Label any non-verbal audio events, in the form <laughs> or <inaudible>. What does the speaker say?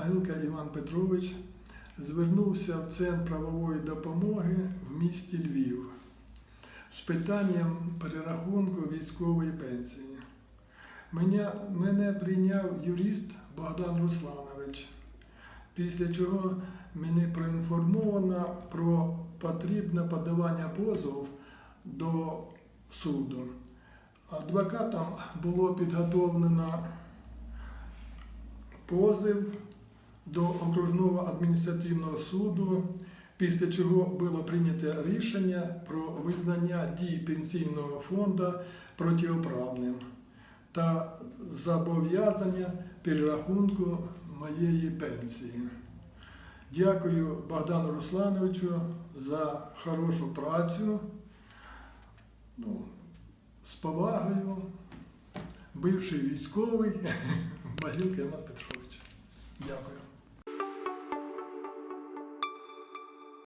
Могилка Іван Петрович звернувся в Центр правової допомоги в місті Львів з питанням перерахунку військової пенсії. Мене, мене прийняв юрист Богдан Русланович, після чого мене проінформовано про потрібне подавання позову до суду. Адвокатам було підготовлено позов до окружного адміністративного суду, після чого було прийнято рішення про визнання дій пенсійного фонду протиправним та зобов'язання перерахунку моєї пенсії. Дякую Богдану Руслановичу за хорошу працю. Ну, з повагою, бивший військовий <laughs> Могилка Іван Петрович.